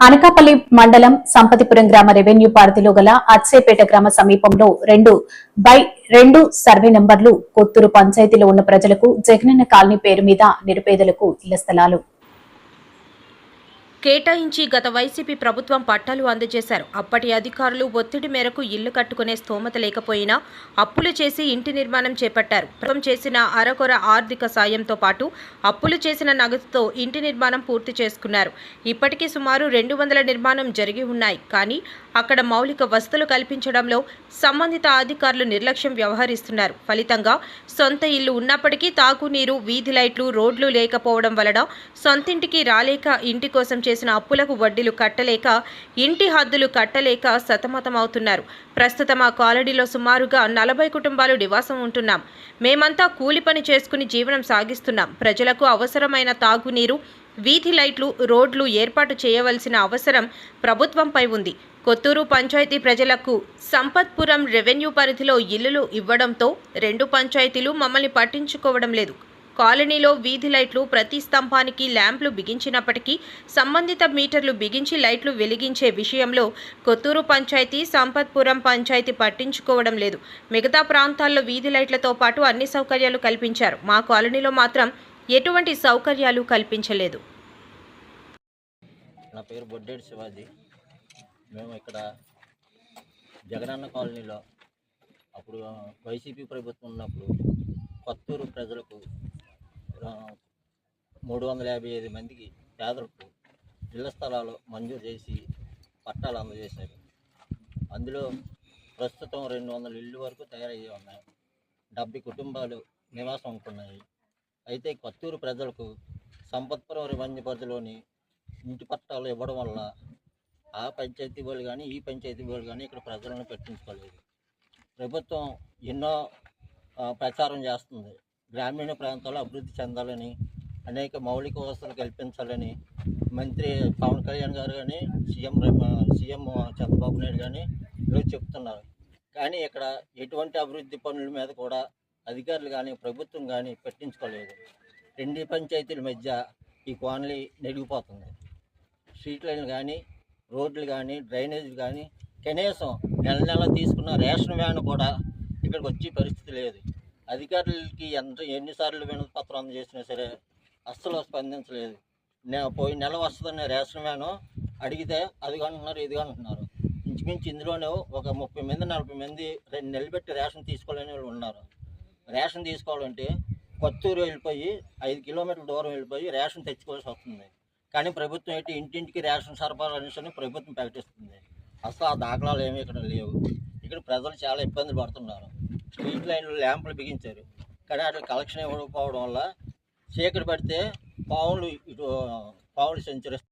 అనకాపల్లి మండలం సంపతిపురం గ్రామ రెవెన్యూ పరిధిలో గల అచ్చేపేట గ్రామ సమీపంలో రెండు బై రెండు సర్వే నెంబర్లు కొత్తూరు పంచాయతీలో ఉన్న ప్రజలకు జగనన్న కాలనీ పేరు మీద నిరుపేదలకు ఇళ్ళ స్థలాలు. కేటాయించి గత వైసీపీ ప్రభుత్వం పట్టాలు అందజేశారు. అప్పటి అధికారులు ఒత్తిడి మేరకు ఇల్లు కట్టుకునే స్తోమత లేకపోయినా అప్పులు చేసి ఇంటి నిర్మాణం చేపట్టారు. ప్రభుత్వం చేసిన అరకొర ఆర్థిక సాయంతో పాటు అప్పులు చేసిన నగదుతో ఇంటి నిర్మాణం పూర్తి చేసుకున్నారు. ఇప్పటికీ సుమారు రెండు వందల నిర్మాణం జరిగి ఉన్నాయి. కానీ అక్కడ మౌలిక వసతులు కల్పించడంలో సంబంధిత అధికారులు నిర్లక్ష్యం వ్యవహరిస్తున్నారు. ఫలితంగా సొంత ఇల్లు ఉన్నప్పటికీ తాగునీరు వీధి లైట్లు రోడ్లు లేకపోవడం వలన సొంతింటికి రాలేక ఇంటి కోసం చేసిన అప్పులకు వడ్డీలు కట్టలేక ఇంటి హద్దులు కట్టలేక సతమతమవుతున్నారు. ప్రస్తుతం ఆ కాలనీలో సుమారుగా నలభై కుటుంబాలు నివాసం ఉంటున్నాం. మేమంతా కూలి పని చేసుకుని జీవనం సాగిస్తున్నాం. ప్రజలకు అవసరమైన తాగునీరు వీధి లైట్లు రోడ్లు ఏర్పాటు చేయవలసిన అవసరం ప్రభుత్వంపై ఉంది. కొత్తూరు పంచాయతీ ప్రజలకు సంపత్పురం రెవెన్యూ పరిధిలో ఇల్లులు ఇవ్వడంతో రెండు పంచాయతీలు మమ్మల్ని పట్టించుకోవడం లేదు. కాలనీలో వీధి లైట్లు ప్రతి స్తంభానికి ల్యాంప్లు బిగించినప్పటికీ సంబంధిత మీటర్లు బిగించి లైట్లు వెలిగించే విషయంలో కొత్తూరు పంచాయతీ సంపత్పురం పంచాయతీ పట్టించుకోవడం లేదు. మిగతా ప్రాంతాల్లో వీధి లైట్లతో పాటు అన్ని సౌకర్యాలు కల్పించారు. మా కాలనీలో మాత్రం ఎటువంటి సౌకర్యాలు కల్పించలేదు. నా పేరు బొడ్డేడు శివాజీ. మేము ఇక్కడ జగనన్న కాలనీలో అప్పుడు వైసీపీ ప్రభుత్వం ఉన్నప్పుడు కొత్తూరు ప్రజలకు మూడు వందల యాభై ఐదు మందికి పేదలకు ఇళ్ళ స్థలాలు మంజూరు చేసి పట్టాలు అందజేశారు. అందులో ప్రస్తుతం రెండు వందల ఇళ్ళు వరకు తయారయ్యి ఉన్నాయి. డెబ్బై కుటుంబాలు నివాసం ఉంటున్నాయి. అయితే కొత్తూరు ప్రజలకు సంపత్పురం రివన్య పరిధిలోని ఇంటి పట్టాలు ఇవ్వడం వల్ల ఆ పంచాయతీ వాళ్ళు కానీ ఈ పంచాయతీ వాళ్ళు కానీ ఇక్కడ ప్రజలను పట్టించుకోలేదు. ప్రభుత్వం ఎన్నో ప్రచారం చేస్తుంది. గ్రామీణ ప్రాంతాల్లో అభివృద్ధి చెందాలని అనేక మౌలిక వసతులు కల్పించాలని మంత్రి పవన్ కళ్యాణ్ గారు కానీ సీఎం సీఎం చంద్రబాబు నాయుడు కానీ ఈరోజు చెప్తున్నారు. కానీ ఇక్కడ ఎటువంటి అభివృద్ధి పనుల మీద కూడా అధికారులు కానీ ప్రభుత్వం కానీ పట్టించుకోలేదు. రెండు పంచాయతీల మధ్య ఈ కోనలి నడిగిపోతుంది. స్ట్రీట్ లైన్లు కానీ రోడ్లు కానీ డ్రైనేజీలు కానీ కనీసం నెల నెల తీసుకున్న రేషన్ వ్యాన్ కూడా ఇక్కడికి వచ్చే పరిస్థితి లేదు. అధికారులకి ఎంత ఎన్నిసార్లు వినతి పత్రం అందజేసినా సరే అస్సలు స్పందించలేదు. నే పోయి నెల వస్తుందనే రేషన్ వ్యాను అడిగితే అది అంటున్నారు ఇది అంటున్నారు. ఇంచుమించు ఇందులోనే ఒక ముప్పై మంది నలభై మంది రెండు నెలలు పెట్టి రేషన్ తీసుకోలేని వాళ్ళు ఉన్నారు. రేషన్ తీసుకోవాలంటే కొత్తూరు వెళ్ళిపోయి ఐదు కిలోమీటర్ల దూరం వెళ్ళిపోయి రేషన్ తెచ్చుకోవాల్సి వస్తుంది. కానీ ప్రభుత్వం అయితే ఇంటింటికి రేషన్ సరఫరా అనేసి ప్రభుత్వం ప్రకటిస్తుంది. అసలు ఆ దాఖలాలు ఏమీ ఇక్కడ లేవు. ఇక్కడ ప్రజలు చాలా ఇబ్బంది పడుతున్నారు. స్ట్రీట్ లైన్లు ల్యాంపులు బిగించారు. కానీ అట్లా కలెక్షన్ ఇవ్వకపోవడం వల్ల చీకటి పడితే పావులు ఇటు పావులు సంచరిస్తాయి